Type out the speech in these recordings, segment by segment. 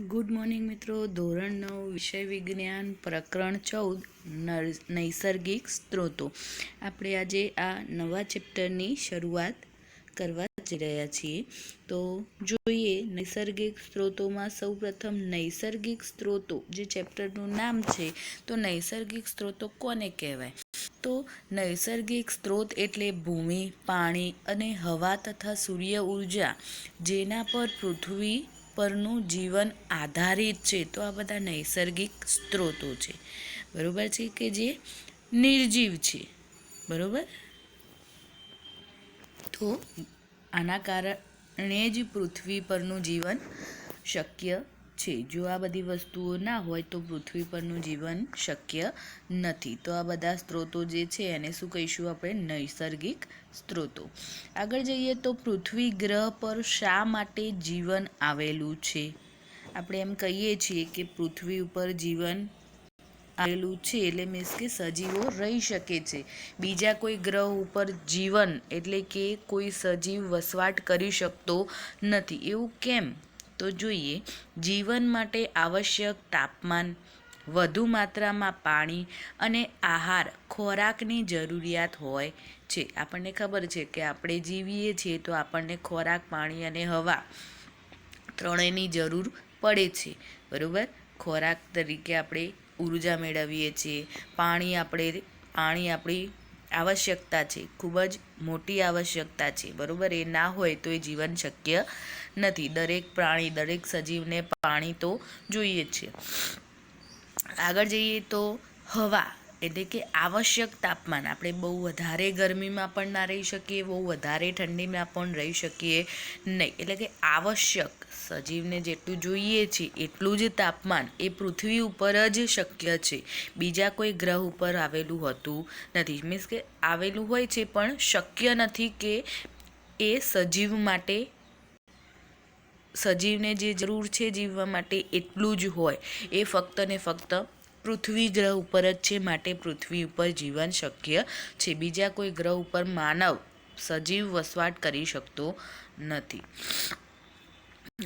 Good morning મિત્રો. ધોરણ નવ, વિષય વિજ્ઞાન, પ્રકરણ ચૌદ નૈસર્ગિક સ્ત્રોતો. આપણે આજે આ નવા ચેપ્ટરની શરૂઆત કરવા જ રહ્યા છીએ. તો જોઈએ નૈસર્ગિક સ્ત્રોતોમાં સૌપ્રથમ નૈસર્ગિક સ્ત્રોતો. જે ચેપ્ટરનું નામ છે, તો નૈસર્ગિક સ્ત્રોતો કોને કહેવાય? તો નૈસર્ગિક સ્ત્રોત એટલે ભૂમિ, પાણી અને હવા તથા સૂર્ય ઊર્જા, જેના પર પૃથ્વી પરનું જીવન આધારિત છે. તો આ બધા નૈસર્ગિક સ્ત્રોતો છે. બરાબર છે કે જે નિર્જીવ છે? બરાબર? તો આના કારણે જ પૃથ્વી પરનું જીવન શક્ય છે. જો આ બધી વસ્તુઓ ના હોય તો પૃથ્વી પરનું જીવન શક્ય નથી. તો આ બધા સ્ત્રોતો જે છે એને શું કહીશું આપણે? નૈસર્ગિક સ્ત્રોતો. આગળ જઈએ તો પૃથ્વી ગ્રહ પર શા માટે જીવન આવેલું છે? આપણે એમ કહીએ છીએ કે પૃથ્વી ઉપર જીવન આવેલું છે એટલે મીન્સ કે સજીવો રહી શકે છે. બીજા કોઈ ગ્રહ ઉપર જીવન એટલે કે કોઈ સજીવ વસવાટ કરી શકતો નથી. એવું કેમ? તો જોઈએ, જીવન માટે આવશ્યક તાપમાન, વધુ માત્રામાં પાણી અને આહાર ખોરાકની જરૂરિયાત હોય છે. આપણને ખબર છે કે આપણે જીવીએ છીએ તો આપણને ખોરાક, પાણી અને હવા ત્રણેયની જરૂર પડે છે. બરાબર? ખોરાક તરીકે આપણે ઊર્જા મેળવીએ છીએ, પાણી આપણે, પાણી આપણી આવશ્યકતા છે. ખૂબ જ મોટી આવશ્યકતા છે. બરાબર? એ ના હોય તો એ જીવન શક્ય નથી. દરેક પ્રાણી, દરેક સજીવને પાણી તો જોઈએ જ છે. આગળ જઈએ તો હવા. એટલે કે આવશ્યક તાપમાન. આપણે બહુ વધારે ગરમીમાં પણ ના રહી શકીએ, બહુ વધારે ઠંડીમાં પણ રહી શકીએ નહીં. એટલે કે આવશ્યક સજીવને જેટલું જોઈએ છે, એટલું જ તાપમાન એ પૃથ્વી ઉપર જ શક્ય છે. બીજા કોઈ ગ્રહ ઉપર આવેલું હોતું નથી. મીન્સ કે આવેલું હોય છે, પણ શક્ય નથી કે એ સજીવ માટે, સજીવને જે જરૂર છે જીવવા માટે એટલું જ હોય. એ ફક્ત ને ફક્ત પૃથ્વી ગ્રહ ઉપર જ છે, માટે પૃથ્વી ઉપર જીવન શક્ય છે. બીજા કોઈ ગ્રહ ઉપર માનવ સજીવ વસવાટ કરી શકતો નથી.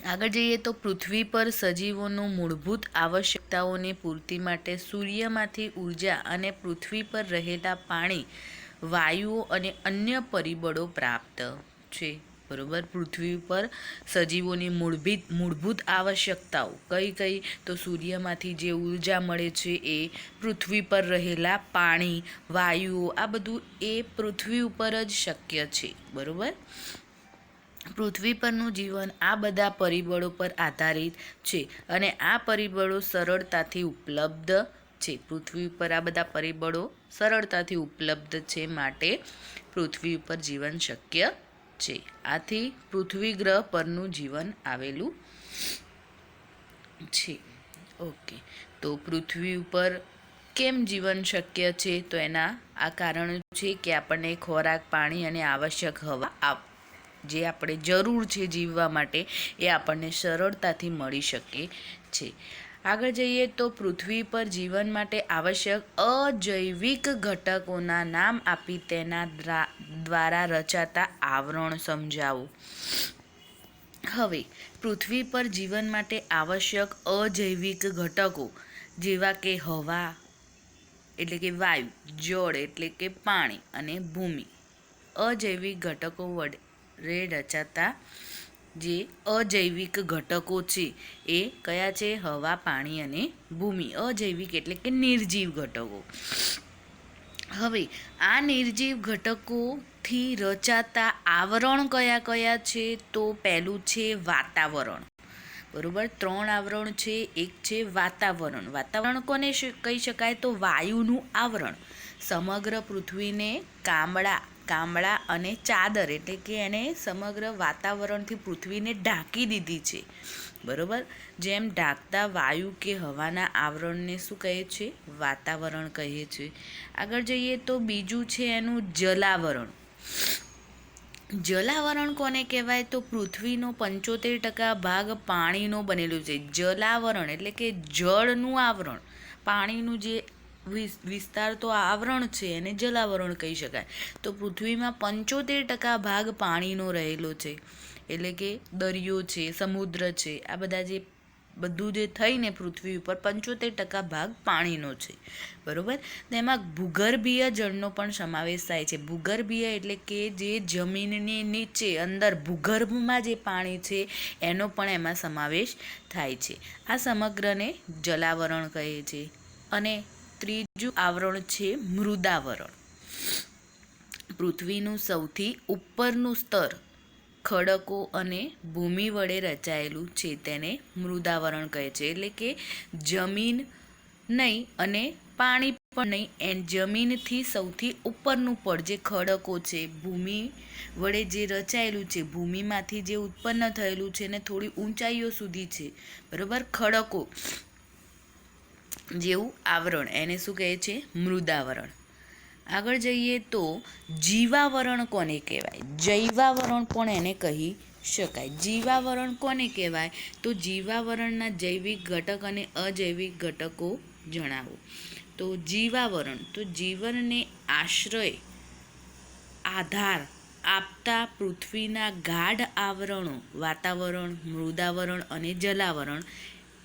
આગળ જઈએ તો પૃથ્વી પર સજીવોનું મૂળભૂત આવશ્યકતાઓની પૂર્તિ માટે સૂર્યમાંથી ઊર્જા અને પૃથ્વી પર રહેલા પાણી, વાયુઓ અને અન્ય પરિબળો પ્રાપ્ત છે. બરોબર? પૃથ્વી પર સજીવોની મૂળભૂત મૂળભૂત આવશ્યકતાઓ. કઈ કઈ? તો સૂર્યમાંથી જે ઊર્જા મળે છે એ પૃથ્વી પર રહેલા પાણી, વાયુઓ, આ બધું એ પૃથ્વી ઉપર જ શક્ય છે. બરોબર? પૃથ્વી પરનું જીવન આ બધા પરિબળો પર આધારિત છે અને આ પરિબળો સરળતાથી ઉપલબ્ધ છે. પૃથ્વી ઉપર આ બધા પરિબળો સરળતાથી ઉપલબ્ધ છે માટે પૃથ્વી ઉપર જીવન શક્ય છે. આથી પૃથ્વી ગ્રહ પરનું જીવન આવેલું છે. ઓકે તો પૃથ્વી ઉપર કેમ જીવન શક્ય છે? તો એના આ કારણો છે કે આપણને ખોરાક, પાણી અને આવશ્યક હવા આપ, જે આપણે જરૂર છે જીવવા માટે, એ આપણને સરળતાથી મળી શકે છે. આગળ જઈએ તો પૃથ્વી પર જીવન માટે આવશ્યક અજૈવિક ઘટકોના નામ આપી તેના દ્વારા રચાતા આવરણ સમજાવો. હવે, પૃથ્વી પર જીવન માટે આવશ્યક અજૈવિક ઘટકો જેવા કે હવા, એટલે કે વાયુ, જળ, એટલે કે પાણી અને ભૂમિ. અજૈવિક ઘટકો વડે રચાતા જે અજૈવિક ઘટકો છે. એ કયા છે? હવા, પાણી અને ભૂમિ. અજૈવિક એટલે કે નિર્જીવ ઘટકો. હવે આ નિર્જીવ ઘટકોથી રચાતા આવરણ કયા કયા છે? તો પહેલું છે વાતાવરણ. બરોબર? ત્રણ આવરણ છે. એક છે વાતાવરણ. વાતાવરણ કોને કહી શકાય? તો વાયુનું આવરણ. સમગ્ર પૃથ્વીને કામળા કામળા અને ચાદર એટલે કે એને સમગ્ર વાતાવરણથી પૃથ્વીને ઢાંકી દીધી છે. બરોબર? જેમ ઢાંકતા વાયુ કે હવાના આવરણને શું કહે છે? વાતાવરણ કહે છે. આગળ જઈએ તો બીજું છે એનું જલાવરણ. જલાવરણ કોને કહેવાય? તો પૃથ્વીનો પંચોતેર ટકા ભાગ પાણીનો બનેલું છે. જલાવરણ એટલે કે જળનું આવરણ. પાણીનું જે વિસ્તાર તો આવરણ છે એને જલાવરણ કહી શકાય. તો પૃથ્વીમાં પંચોતેર ટકા ભાગ પાણીનો રહેલો છે. એટલે કે દરિયો છે, સમુદ્ર છે, આ બધા જે બધું જે થઈને પૃથ્વી ઉપર પંચોતેર ટકા ભાગ પાણીનો છે. બરાબર? તેમાં ભૂગર્ભીય જળનો પણ સમાવેશ થાય છે. ભૂગર્ભીય એટલે કે જે જમીનની નીચે અંદર ભૂગર્ભમાં જે પાણી છે, એનો પણ એમાં સમાવેશ થાય છે. આ સમગ્રને જલાવરણ કહે છે. અને ત્રીજું આવરણ છે મૃદાવરણ. પૃથ્વીનું સૌથી ઉપરનું સ્તર ખડકો અને ભૂમિ વડે રચાયેલું છે તેને મૃદાવરણ કહે છે. એટલે કે જમીન નહીં અને પાણી પણ નહીં. એ જમીનથી સૌથી ઉપરનું પડ જે ખડકો છે, ભૂમિ વડે જે રચાયેલું છે, ભૂમિમાંથી જે ઉત્પન્ન થયેલું છે ને થોડી ઊંચાઈઓ સુધી છે. બરાબર? ખડકો. જેવું આવરણ, એને શું કહે છે? મૃદાવરણ. આગળ જઈએ તો જીવાવરણ કોને કહેવાય? જૈવાવરણ પણ એને કહી શકાય. જીવાવરણ કોને કહેવાય? તો જીવાવરણના જૈવિક ઘટક અને અજૈવિક ઘટકો જણાવો. તો જીવાવરણ, તો જીવનને આશ્રય, આધાર આપતા પૃથ્વીના ગાઢ આવરણો, વાતાવરણ, મૃદાવરણ અને જલાવરણ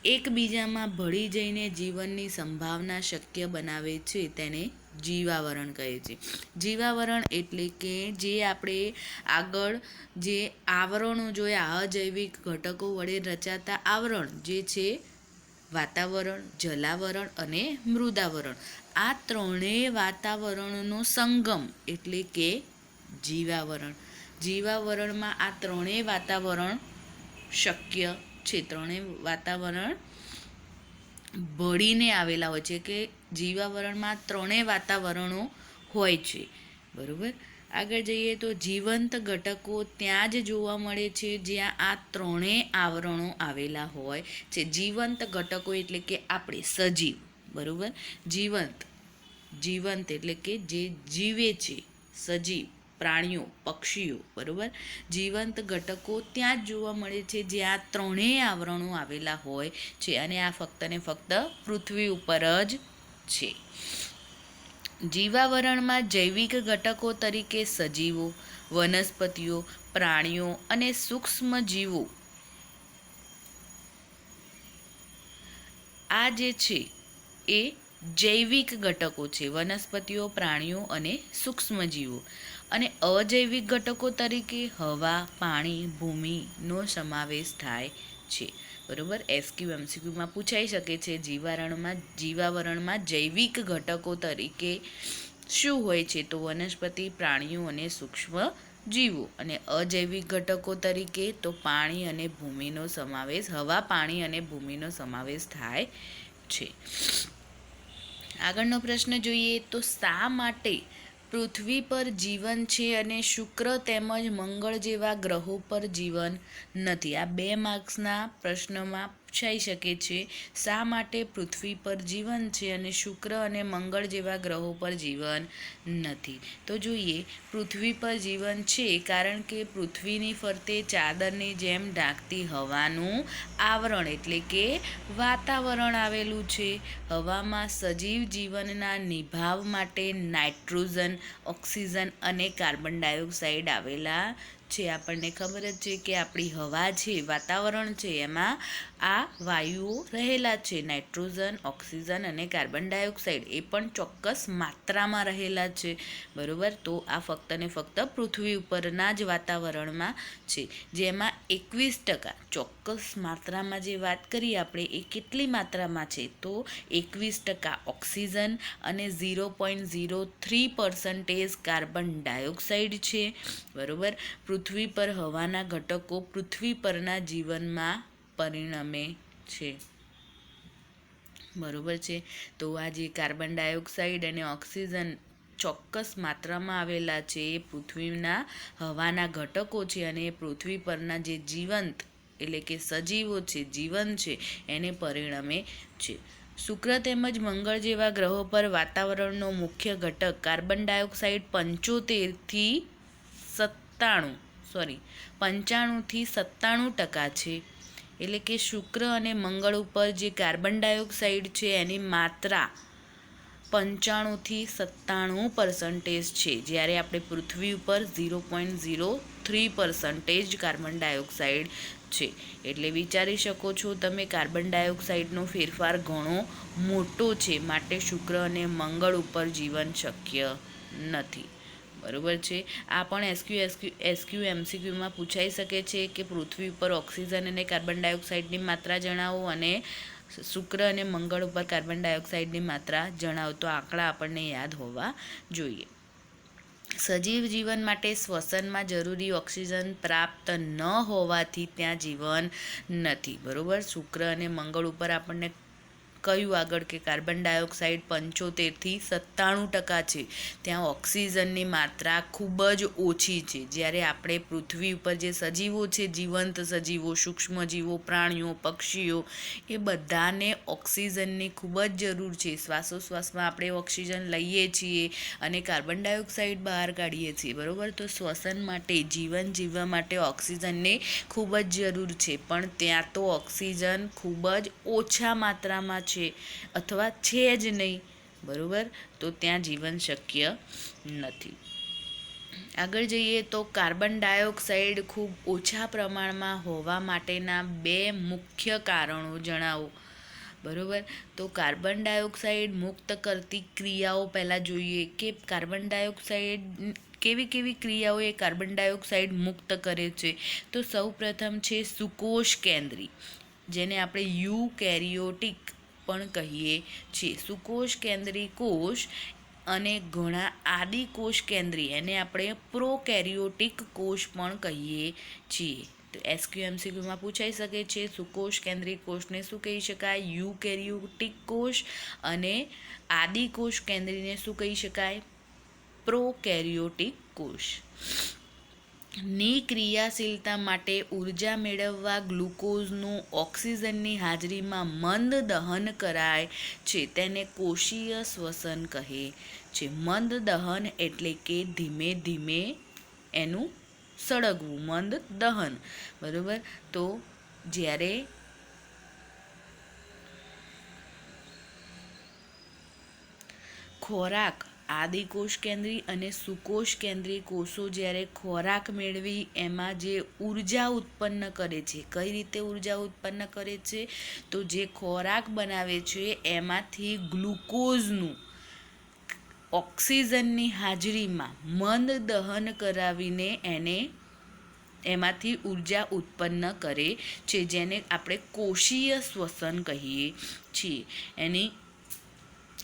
એકબીજામાં ભળી જઈને જીવનની સંભાવના શક્ય બનાવે છે તેને જીવાવરણ કહે છે. જીવાવરણ એટલે કે જે આપણે આગળ જે આવરણો જોયા, અજૈવિક ઘટકો વડે રચાતા આવરણ જે છે વાતાવરણ, જલાવરણ અને મૃદાવરણ. આ ત્રણેય વાતાવરણનો સંગમ એટલે કે જીવાવરણ. જીવાવરણમાં આ ત્રણેય વાતાવરણ શક્ય છે ત્રણેય વાતાવરણ ભળીને આવેલા હોય છે કે જીવાવરણમાં ત્રણેય વાતાવરણો હોય છે. બરાબર? આગળ જઈએ તો જીવંત ઘટકો ત્યાં જ જોવા મળે છે જ્યાં આ ત્રણેય આવરણો આવેલા હોય છે. જીવંત ઘટકો એટલે કે આપણે સજીવ. બરાબર? જીવંત. જીવંત એટલે કે જે જીવે છે, સજીવ. પ્રાણીઓ, પક્ષીઓ, બરાબર? જીવંત ઘટકો ત્યાં જ જોવા મળે છે જ્યાં ત્રણેય આવરણો આવેલા હોય છે અને આ ફક્ત ને ફક્ત પૃથ્વી ઉપર જ છે. જીવાવરણમાં જૈવિક ઘટકો તરીકે સજીવો, વનસ્પતિઓ, પ્રાણીઓ અને સૂક્ષ્મ જીવો આ જે છે એ જૈવિક ઘટકો છે, વનસ્પતિઓ, પ્રાણીઓ અને સૂક્ષ્મજીવો અને અજૈવિક ઘટકો તરીકે હવા, પાણી, ભૂમિનો સમાવેશ થાય છે. બરાબર? એસક્યુ એમસીક્યુમાં પૂછાઈ શકે છે જીવારણમાં, જીવાવરણમાં જૈવિક ઘટકો તરીકે શું હોય છે? તો વનસ્પતિ, પ્રાણીઓ અને સૂક્ષ્મ જીવો. અને અજૈવિક ઘટકો તરીકે તો પાણી અને ભૂમિનો સમાવેશ, હવા, પાણી અને ભૂમિનો સમાવેશ થાય છે. આગળનો પ્રશ્ન જોઈએ તો શા માટે પૃથ્વી પર જીવન છે અને શુક્ર તેમજ મંગળ જેવા ગ્રહો પર જીવન નથી. આ બે માર્ક્સના પ્રશ્નમાં પૂછાઈ શકે છે, શા માટે પૃથ્વી પર જીવન છે અને શુક્ર અને મંગળ જેવા ગ્રહો પર જીવન નથી? તો જોઈએ, પૃથ્વી પર જીવન છે કારણ કે પૃથ્વીની ફરતે ચાદરની જેમ ઢાંકતી હવાનું આવરણ એટલે કે વાતાવરણ આવેલું છે. હવામાં સજીવ જીવનના નિભાવ માટે નાઇટ્રોજન, ઓક્સિજન અને કાર્બન ડાયોક્સાઇડ આવેલા છે. આપણને ખબર જ છે કે આપણી હવા છે, વાતાવરણ છે, એમાં આ વાયુઓ રહેલા છે. નાઇટ્રોજન, ઓક્સિજન અને કાર્બન ડાયોક્સાઇડ એ પણ ચોક્કસ માત્રામાં રહેલા છે. બરાબર? તો આ ફક્ત ને ફક્ત પૃથ્વી ઉપરના જ વાતાવરણમાં છે. જેમાં એકવીસ ટકા ચોક્કસ માત્રામાં જે વાત કરી આપણે એ કેટલી માત્રામાં છે? તો એકવીસ ટકા ઓક્સિજન અને zero point zero three percentage carbon dioxide છે. બરાબર? પૃથ્વી પર હવાના ઘટકો પૃથ્વી પરના જીવનમાં પરિણમે છે. બરોબર છે? તો આ જે કાર્બન ડાયોક્સાઇડ અને ઓક્સિજન ચોક્કસ માત્રામાં આવેલા છે. એ પૃથ્વીના હવાના ઘટકો છે અને એ પૃથ્વી પરના જે જીવંત એટલે કે સજીવો છે, જીવન છે, એને પરિણમે છે. શુક્ર તેમજ મંગળ જેવા ગ્રહો પર વાતાવરણનો મુખ્ય ઘટક કાર્બન ડાયોક્સાઇડ પંચોતેરથી સત્તાણું, સોરી પંચાણુંથી સત્તાણું ટકા છે. એટલે કે શુક્ર અને મંગળ ઉપર જે કાર્બન ડાયોક્સાઇડ છે, એની માત્રા પંચાણુંથી સત્તાણું પર્સન્ટેજ છે. જ્યારે આપણે પૃથ્વી ઉપર zero point zero three percentage carbon dioxide છે. એટલે વિચારી શકો છો, તમે કાર્બન ડાયોક્સાઇડનો ફેરફાર ઘણો મોટો છે. માટે શુક્ર અને મંગળ ઉપર જીવન શક્ય નથી. બરોબર છે? આ પણ એસક્યુ એસક્યુ એસક્યુ એમસીક્યુમાં પૂછાઈ શકે છે કે પૃથ્વી ઉપર ઓક્સિજન અને કાર્બન ડાયોક્સાઇડની માત્રા જણાવો અને શુક્ર અને મંગળ ઉપર કાર્બન ડાયોક્સાઇડની માત્રા જણાવો. તો આંકડા આપણને યાદ હોવા જોઈએ. સજીવ જીવન માટે શ્વસનમાં જરૂરી ઓક્સિજન પ્રાપ્ત ન હોવાથી ત્યાં જીવન નથી. બરાબર? શુક્ર અને મંગળ ઉપર આપણને કહ્યું આગળ કે કાર્બન ડાયોક્સાઇડ પંચોતેરથી સત્તાણું ટકા છે. ત્યાં ઓક્સિજનની માત્રા ખૂબ જ ઓછી છે. જ્યારે આપણે પૃથ્વી ઉપર જે સજીવો છે, જીવંત સજીવો, સૂક્ષ્મજીવો, પ્રાણીઓ, પક્ષીઓ, એ બધાને ઓક્સિજનની ખૂબ જ જરૂર છે. શ્વાસોશ્વાસમાં આપણે ઓક્સિજન લઈએ છીએ અને કાર્બન ડાયોક્સાઇડ બહાર કાઢીએ છીએ. બરાબર? તો શ્વસન માટે, જીવન જીવવા માટે ઓક્સિજનની ખૂબ જ જરૂર છે. પણ ત્યાં તો ઓક્સિજન ખૂબ જ ઓછા માત્રામાં છે. અથવા છે જ નહીં, બરાબર? તો ત્યાં જીવન શક્ય નથી. આગળ જઈએ તો કાર્બન ડાયોક્સાઇડ ખૂબ ઓછા પ્રમાણમાં હોવા માટેના બે મુખ્ય કારણો જણાવો. બરાબર? તો કાર્બન ડાયોક્સાઇડ મુક્ત કરતી ક્રિયાઓ પહેલાં જોઈએ કે કાર્બન ડાયોક્સાઇડ, કેવી કેવી ક્રિયાઓ એ કાર્બન ડાયોક્સાઇડ મુક્ત કરે છે? તો સૌ પ્રથમ છે સુકોષ કેન્દ્રી, જેને આપણે યુ કેરિયોટિક પણ કહીએ છીએ. સુકોષ કેન્દ્રી કોષ અને ઘણા આદિ કોષ કેન્દ્રી, એને આપણે પ્રોકેરિયોટિક કોષ પણ કહીએ છીએ. તો એસક્યુએમસીક્યુમાં પૂછાઈ શકે છે, સુકોષ કેન્દ્રી કોષને શું કહી શકાય? યુકેરિયોટિક કોષ અને આદિ કોષ કેન્દ્રીને શું કહી શકાય? પ્રોકેરિયોટિક કોષ. ની ક્રિયાશીલતા માટે ઊર્જા મેળવવા ગ્લુકોઝનું ઓક્સિજનની હાજરીમાં મંદ દહન કરાય છે, તેને કોષીય શ્વસન કહે છે. મંદ દહન એટલે કે ધીમે ધીમે એનું સળગવું, મંદ દહન. બરાબર? તો જ્યારે ખોરાક આદિકોષ કેન્દ્રી અને સુકોષ કેન્દ્રી કોષો જ્યારે ખોરાક મેળવી એમાં જે ઊર્જા ઉત્પન્ન કરે છે, કઈ રીતે ઊર્જા ઉત્પન્ન કરે છે, તો જે ખોરાક બનાવે છે એમાંથી ગ્લુકોઝનું ઓક્સિજનની હાજરીમાં મંદ દહન કરાવીને એને એમાંથી ઊર્જા ઉત્પન્ન કરે છે, જેને આપણે કોષીય શ્વસન કહીએ છીએ. એની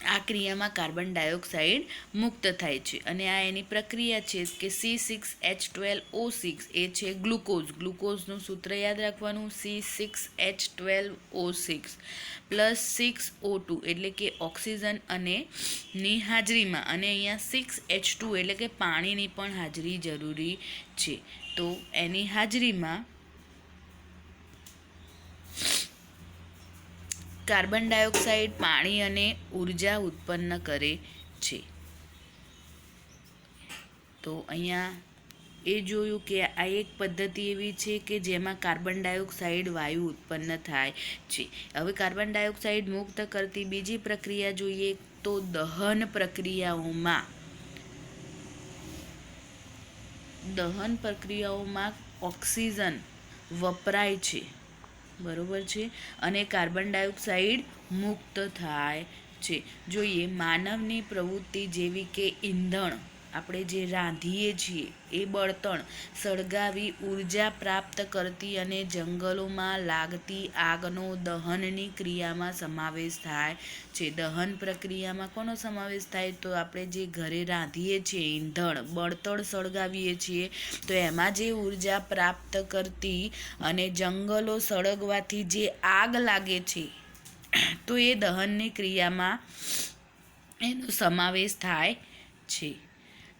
આ ક્રિયામાં કાર્બન ડાયોક્સાઇડ મુક્ત થાય છે અને આ એની પ્રક્રિયા છે કે C six H twelve O six એ છે ગ્લુકોઝ. ગ્લુકોઝનું સૂત્ર યાદ રાખવાનું C six H twelve O six plus six O two એટલે કે ઓક્સિજન અને ની હાજરીમાં. અને અહીંયા સિક્સ એચ ટુ એટલે કે પાણીની પણ હાજરી જરૂરી છે. તો એની હાજરીમાં કાર્બન ડાયોક્સાઇડ પાણી અને ઊર્જા ઉત્પન્ન કરે છે. તો અહીંયા એ જોયું કે આ એક પદ્ધતિ એવી છે કે જેમાં કાર્બન ડાયોક્સાઇડ વાયુ ઉત્પન્ન થાય છે. હવે કાર્બન ડાયોક્સાઇડ મુક્ત કરતી બીજી પ્રક્રિયા જોઈએ તો દહન પ્રક્રિયાઓમાં. દહન પ્રક્રિયાઓમાં ઓક્સિજન વપરાય છે. બરોબર છે? અને કાર્બન ડાયોક્સાઇડ મુક્ત થાય છે. જોઈએ માનવની પ્રવૃત્તિ જેવી કે ઈંધણ. આપણે જે રાંધીએ છીએ, એ બળતણ સળગાવી ઊર્જા પ્રાપ્ત કરતી અને જંગલોમાં લાગતી આગનો દહનની ક્રિયામાં સમાવેશ થાય છે. દહન પ્રક્રિયામાં કોનો સમાવેશ થાય? તો આપણે જે ઘરે રાંધીએ છીએ, ઈંધણ, બળતણ સળગાવીએ છીએ, તો એમાં જે ઊર્જા પ્રાપ્ત કરતી અને જંગલો સળગવાથી જે આગ લાગે છે, તો એ દહનની ક્રિયામાં એનો સમાવેશ થાય છે.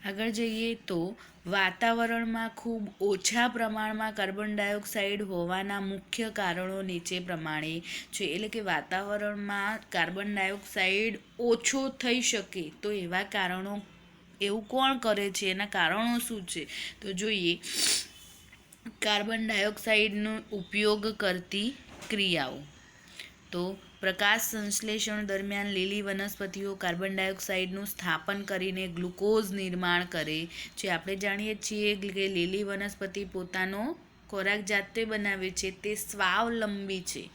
આગળ જઈએ તો વાતાવરણમાં ખૂબ ઓછા પ્રમાણમાં કાર્બન ડાયોક્સાઇડ હોવાના મુખ્ય કારણો નીચે પ્રમાણે છે. એટલે કે વાતાવરણમાં કાર્બન ડાયોક્સાઇડ ઓછો થઈ શકે તો એવા કારણો એવું કોણ કરે છે? એના કારણો શું છે? તો જોઈએ, કાર્બન ડાયોક્સાઇડનો ઉપયોગ કરતી ક્રિયાઓ. તો પ્રકાશ સંશ્લેષણ દરમિયાન લીલી વનસ્પતિઓ કાર્બન ડાયોક્સાઇડનું સ્થાપન કરીને ગ્લુકોઝ નિર્માણ કરે છે. આપણે જાણીએ છીએ કે લીલી વનસ્પતિ પોતાનો ખોરાક જાતે બનાવે છે. તે સ્વાવલંબી છે.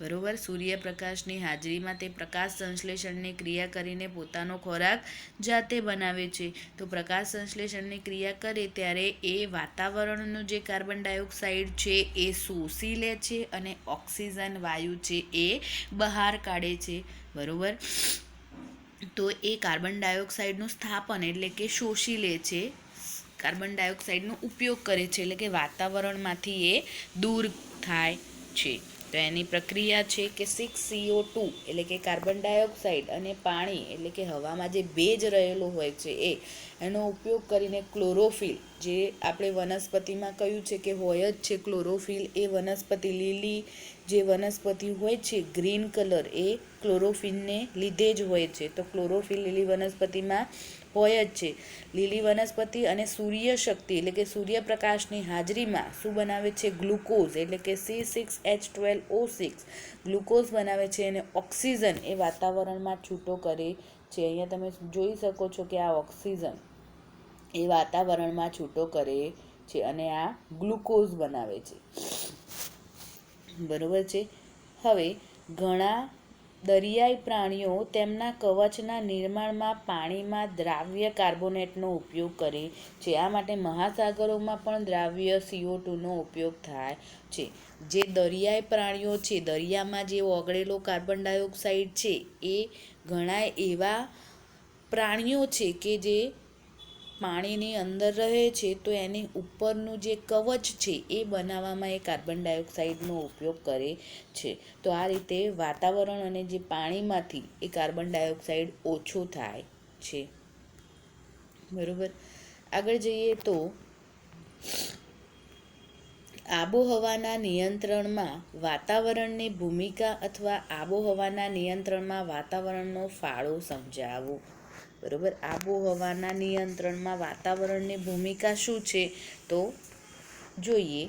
બરોબર? સૂર્યપ્રકાશની હાજરીમાં તે પ્રકાશ સંશ્લેષણની ક્રિયા કરીને પોતાનો ખોરાક જાતે બનાવે છે. તો પ્રકાશ સંશ્લેષણની ક્રિયા કરે ત્યારે એ વાતાવરણનું જે કાર્બન ડાયોક્સાઇડ છે એ શોષી લે છે અને ઓક્સિજન, વાયુ છે એ બહાર કાઢે છે. બરોબર? તો એ કાર્બન ડાયોક્સાઇડનું સ્થાપન એટલે કે શોષી લે છે. કાર્બન ડાયોક્સાઇડનો ઉપયોગ કરે છે એટલે કે વાતાવરણમાંથી એ દૂર થાય છે. તો એની પ્રક્રિયા છે કે સિક્સ સીઓ ટુ એટલે કે કાર્બન ડાયોક્સાઇડ અને પાણી એટલે કે હવામાં જે ભેજ રહેલો હોય છે એ, એનો ઉપયોગ કરીને ક્લોરોફિલ જે આપણે વનસ્પતિમાં કહ્યું છે કે હોય જ છે ક્લોરોફિલ એ વનસ્પતિ લીલી જે વનસ્પતિ હોય છે ગ્રીન કલર એ ક્લોરોફિલને લીધે જ હોય છે. તો ક્લોરોફિલ લીલી વનસ્પતિમાં હોય જ છે. લીલી વનસ્પતિ અને સૂર્ય શક્તિ એટલે કે સૂર્યપ્રકાશની હાજરીમાં શું બનાવે છે? ગ્લુકોઝ એટલે કે C six H twelve O six glucose બનાવે છે અને ઓક્સિજન એ વાતાવરણમાં છૂટો કરે છે. અહીંયા તમે જોઈ શકો છો કે આ ઓક્સિજન એ વાતાવરણમાં છૂટો કરે છે અને આ ગ્લુકોઝ બનાવે છે. બરોબર છે? હવે ઘણા દરિયાઈ પ્રાણીઓ તેમના કવચના નિર્માણમાં પાણીમાં દ્રાવ્ય કાર્બોનેટનો ઉપયોગ કરે છે. આ માટે મહાસાગરોમાં પણ દ્રાવ્ય સીઓ ટુનો ઉપયોગ થાય છે. જે દરિયાઈ પ્રાણીઓ છે, દરિયામાં જે ઓગળેલો કાર્બન ડાયોક્સાઇડ છે, એ ઘણા એવા પ્રાણીઓ છે કે જે પાણીની અંદર રહે છે, તો એની ઉપરનું જે કવચ છે, એ બનાવવામાં એ કાર્બન ડાયોક્સાઇડનો ઉપયોગ કરે છે. તો આ રીતે વાતાવરણ અને જે પાણીમાંથી એ કાર્બન ડાયોક્સાઇડ ઓછો થાય છે. બરોબર? આગળ જઈએ તો આબોહવાના નિયંત્રણમાં વાતાવરણની ભૂમિકા અથવા આબોહવાના નિયંત્રણમાં વાતાવરણનો ફાળો સમજાવો. બરોબર? આબોહવાના નિયંત્રણમાં વાતાવરણની ભૂમિકા શું છે? તો જોઈએ.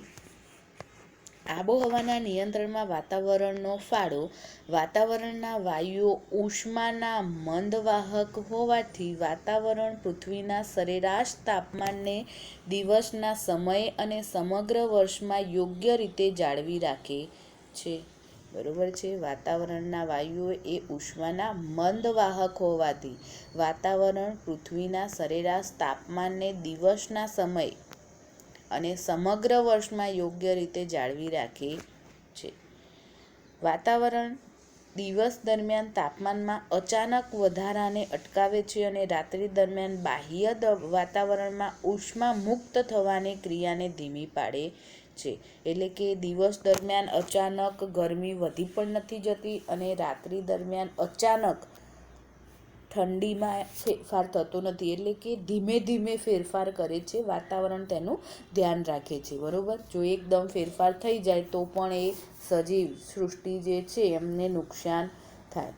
આબોહવાના નિયંત્રણમાં વાતાવરણનો ફાળો વાતાવરણના વાયુઓ ઉષ્માના મંદવાહક હોવાથી વાતાવરણ પૃથ્વીના સરેરાશ તાપમાનને દિવસના સમય અને સમગ્ર વર્ષમાં યોગ્ય રીતે જાળવી રાખે છે. બરોબર છે? વાતાવરણના વાયુઓ એ ઉષ્માના મંદવાહક હોવાથી વાતાવરણ પૃથ્વીના સરેરાશ તાપમાનને દિવસના સમય અને સમગ્ર વર્ષમાં યોગ્ય રીતે જાળવી રાખે છે. વાતાવરણ દિવસ દરમિયાન તાપમાનમાં અચાનક વધારાને અટકાવે છે અને રાત્રિ દરમિયાન બાહ્ય વાતાવરણમાં ઉષ્મા મુક્ત થવાની ક્રિયાને ધીમી પાડે છે. એટલે કે દિવસ દરમિયાન અચાનક ગરમી વધી પણ નથી જતી અને રાત્રિ દરમિયાન અચાનક ઠંડીમાં ફેરફાર થતો નથી. એટલે કે ધીમે ધીમે ફેરફાર કરે છે, વાતાવરણ તેનું ધ્યાન રાખે છે. બરાબર? જો એકદમ ફેરફાર થઈ જાય તો પણ એ સજીવ સૃષ્ટિ જે છે એમને નુકસાન થાય.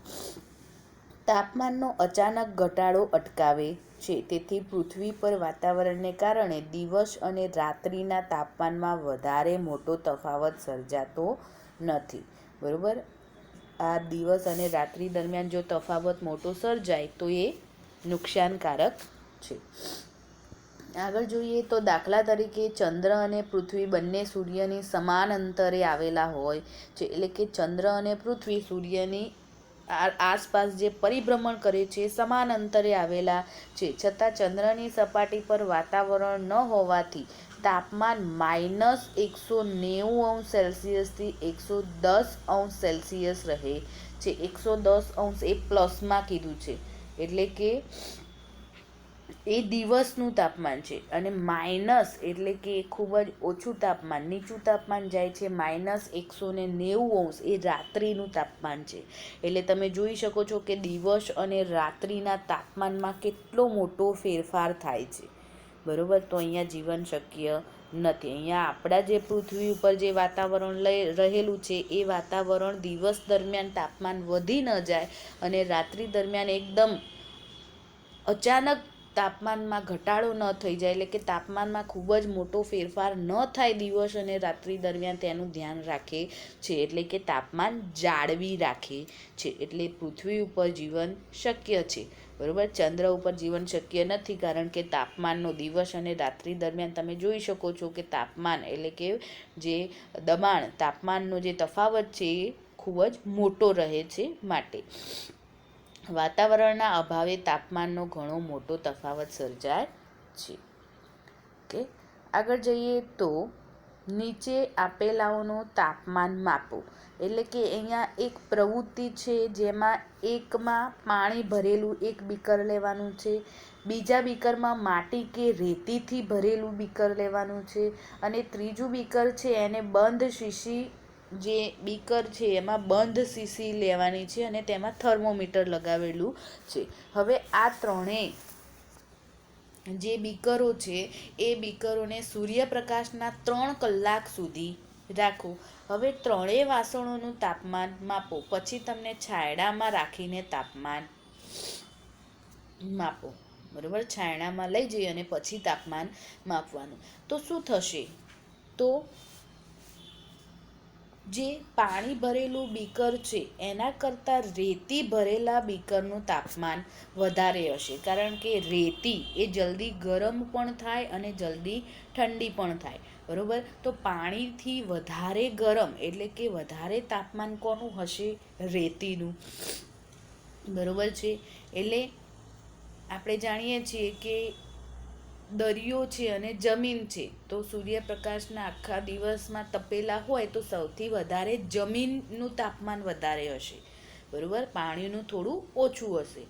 તાપમાનનો અચાનક ઘટાડો અટકાવે છે. તેથી પૃથ્વી પર વાતાવરણને કારણે દિવસ અને રાત્રિના તાપમાનમાં વધારે મોટો તફાવત સર્જાતો નથી. બરાબર? આ દિવસ અને રાત્રિ દરમિયાન જો તફાવત મોટો સર્જાય, તો એ નુકસાનકારક છે. આગળ જોઈએ તો દાખલા તરીકે ચંદ્ર અને પૃથ્વી બંને સૂર્યની સમાન અંતરે આવેલા હોય છે. એટલે કે ચંદ્ર અને પૃથ્વી સૂર્યની આસપાસ જે પરિભ્રમણ કરે છે, સમાન અંતરે આવેલા છે. છતાં ચંદ્રની સપાટી પર વાતાવરણ ન હોવાથી તાપમાન માઇનસ એકસો નેવું અંશ સેલ્સિયસથી એકસો દસ અંશ સેલ્સિયસ રહે છે. એકસો દસ અંશ એ પ્લસમાં કીધું છે. એટલે કે એ દિવસનું તાપમાન છે અને માઇનસ એટલે કે ખૂબ જ ઓછું તાપમાન, નીચું તાપમાન જાય છે, માઇનસ એકસો ને નેવું અંશ એ રાત્રિનું તાપમાન છે. એટલે તમે જોઈ શકો છો કે દિવસ અને રાત્રિના તાપમાનમાં કેટલો મોટો ફેરફાર થાય છે. બરાબર? તો અહીંયા જીવન શક્ય નથી. અહીંયા આપણા જે પૃથ્વી ઉપર જે વાતાવરણ લઈ રહેલું છે, એ વાતાવરણ દિવસ દરમિયાન તાપમાન વધી ન જાય અને રાત્રિ દરમિયાન એકદમ અચાનક તાપમાનમાં ઘટાડો ન થઈ જાય એટલે કે તાપમાનમાં ખૂબ જ મોટો ફેરફાર ન થાય દિવસ અને રાત્રિ દરમિયાન તેનું ધ્યાન રાખે છે. એટલે કે તાપમાન જાળવી રાખે છે. એટલે પૃથ્વી ઉપર જીવન શક્ય છે. બરાબર? ચંદ્ર ઉપર જીવન શક્ય નથી કારણ કે તાપમાનનો દિવસ અને રાત્રિ દરમિયાન તમે જોઈ શકો છો કે તાપમાન એટલે કે જે દબાણ, તાપમાનનો જે તફાવત છે એ ખૂબ જ મોટો રહે છે માટે. વાતાવરણના અભાવે તાપમાનનો ઘણો મોટો તફાવત સર્જાય છે. ઓકે, આગળ જઈએ તો નીચે આપેલાઓનું તાપમાન માપો. એટલે કે અહીંયા એક પ્રવૃત્તિ છે જેમાં એકમાં પાણી ભરેલું એક બીકર લેવાનું છે, બીજા બીકરમાં માટી કે રેતીથી ભરેલું બીકર લેવાનું છે અને ત્રીજું બીકર છે એને બંધ શીશી જે બીકર છે, એમાં બંધ શીશી લેવાની છે અને તેમાં થર્મોમીટર લગાવેલું છે. હવે આ ત્રણેય જે બીકરો છે, એ બીકરોને સૂર્યપ્રકાશના ત્રણ કલાક સુધી રાખો. હવે ત્રણેય વાસણોનું તાપમાન માપો. પછી તમને છાયડામાં રાખીને તાપમાન માપો. બરાબર? છાયડામાં લઈ જઈ અને પછી તાપમાન માપવાનું. તો શું થશે? તો જે પાણી ભરેલું બીકર છે, એના કરતાં રેતી ભરેલા બીકરનું તાપમાન વધારે હશે. કારણ કે રેતી એ જલ્દી ગરમ પણ થાય અને જલ્દી ઠંડી પણ થાય. બરાબર? તો પાણીથી વધારે ગરમ એટલે કે વધારે તાપમાન કોનું હશે? રેતીનું. બરાબર છે? એટલે આપણે જાણીએ છીએ કે દરિયો છે અને જમીન છે, તો સૂર્યપ્રકાશના આખા દિવસમાં તપેલા હોય તો સૌથી વધારે જમીનનું તાપમાન વધારે હશે. બરાબર? પાણીનું થોડું ઓછું હશે.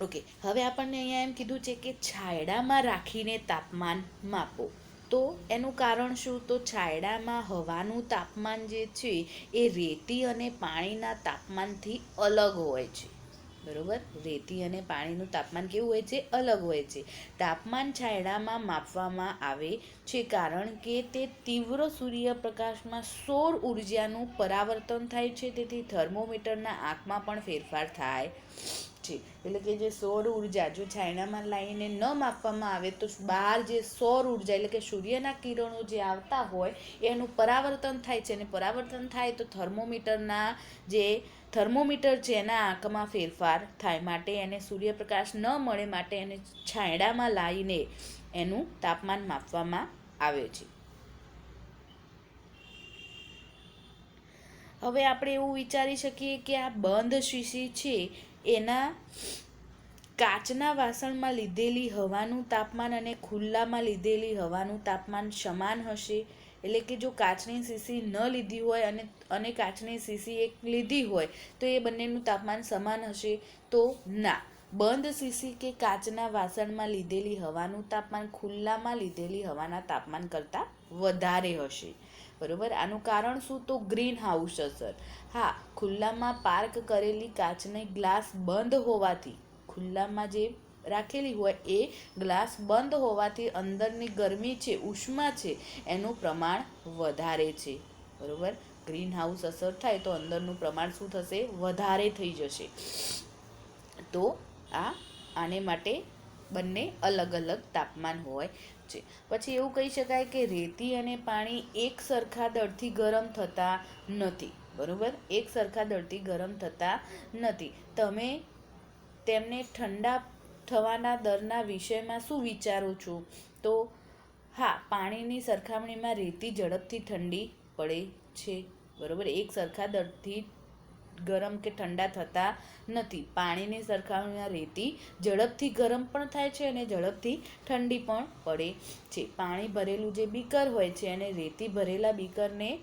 ઓકે, હવે આપણને અહીંયા એમ કીધું છે કે છાયડામાં રાખીને તાપમાન માપો. તો એનું કારણ શું? તો છાયડામાં હવાનું તાપમાન જે છે, એ રેતી અને પાણીના તાપમાનથી અલગ હોય છે. બરોબર? રેતી અને પાણીનું તાપમાન કેવું હોય છે? અલગ હોય છે. તાપમાન છાંયડામાં માપવામાં આવે છે કારણ કે તે તીવ્ર સૂર્યપ્રકાશમાં સૌર ઉર્જાનું પરાવર્તન થાય છે. તેથી થર્મોમીટરના આંકમાં પણ ફેરફાર થાય. છે. એટલે કે જે સૌર ઊર્જા જો છાંયડામાં લાવીને ન માપવામાં આવે તો બહાર જે સૌર ઊર્જા એટલે કે સૂર્યના કિરણો જે આવતા હોય, એનું પરાવર્તન થાય છે. અને પરાવર્તન થાય તો થર્મોમીટરના જે થર્મોમીટર છે એના આંકમાં ફેરફાર થાય માટે એને સૂર્યપ્રકાશ ન મળે માટે એને છાંયડામાં લાવીને એનું તાપમાન માપવામાં આવે છે. હવે આપણે એવું વિચારી શકીએ કે આ બંધ શીશી છે. એના કાચના વાસણમાં લીધેલી હવાનું તાપમાન અને ખુલ્લામાં લીધેલી હવાનું તાપમાન સમાન હશે. એટલે કે જો કાચની સીસી ન લીધી હોય અને અને કાચની સીસી એક લીધી હોય, તો એ બંનેનું તાપમાન સમાન હશે. તો ના, બંધ સીસી કે કાચના વાસણમાં લીધેલી હવાનું તાપમાન ખુલ્લામાં લીધેલી હવાના તાપમાન કરતાં વધારે હશે. બરોબર? આનું કારણ શું? તો ગ્રીન હાઉસ અસર. હા, ખુલ્લામાં પાર્ક કરેલી કાચની ગ્લાસ બંધ હોવાથી, ખુલ્લામાં જે રાખેલી હોય એ ગ્લાસ બંધ હોવાથી અંદરની ગરમી છે, ઉષ્મા છે, એનું પ્રમાણ વધારે છે. બરાબર? ગ્રીન હાઉસ અસર થાય તો અંદરનું પ્રમાણ શું થશે? વધારે થઈ જશે. તો આ આને માટે બંને અલગ અલગ તાપમાન હોય છે. પછી એવું કહી શકાય કે રેતી અને પાણી એક સરખા દળથી ગરમ થતા નથી. બરોબર? એક સરખા દળતી ગરમ થતા નથી. તમે તેમને ઠંડા થવાના દરના વિષયમાં શું વિચારો છો? તો હા, પાણીની સરખામણીમાં રેતી ઝડપથી ઠંડી પડે છે. બરાબર? એક સરખા દરથી ગરમ કે ઠંડા થતા નથી. પાણીની સરખામણીમાં રેતી ઝડપથી ગરમ પણ થાય છે અને ઝડપથી ઠંડી પણ પડે છે. પાણી ભરેલું જે બીકર હોય છે અને રેતી ભરેલા બીકરને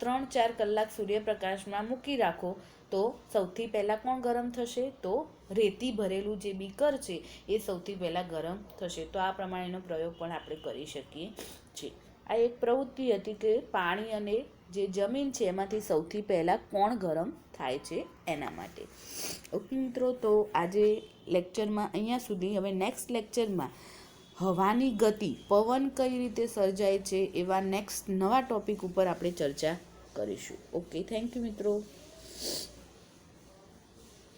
ત્રણ ચાર કલાક સૂર્યપ્રકાશમાં મૂકી રાખો, તો સૌથી પહેલાં કોણ ગરમ થશે? તો રેતી ભરેલું જે બીકર છે, એ સૌથી પહેલાં ગરમ થશે. તો આ પ્રમાણેનો પ્રયોગ પણ આપણે કરી શકીએ છીએ. આ એક પ્રવૃત્તિ હતી કે પાણી અને જે જમીન છે, એમાંથી સૌથી પહેલાં કોણ ગરમ થાય છે, એના માટે. ઓકે મિત્રો, તો આજે લેક્ચરમાં અહીંયા સુધી. હવે નેક્સ્ટ લેક્ચરમાં હવાની ગતિ, પવન કઈ રીતે સર્જાય છે, એવા નેક્સ્ટ નવા ટોપિક ઉપર આપણે ચર્ચા કરીશું. ઓકે થેન્ક યુ મિત્રો.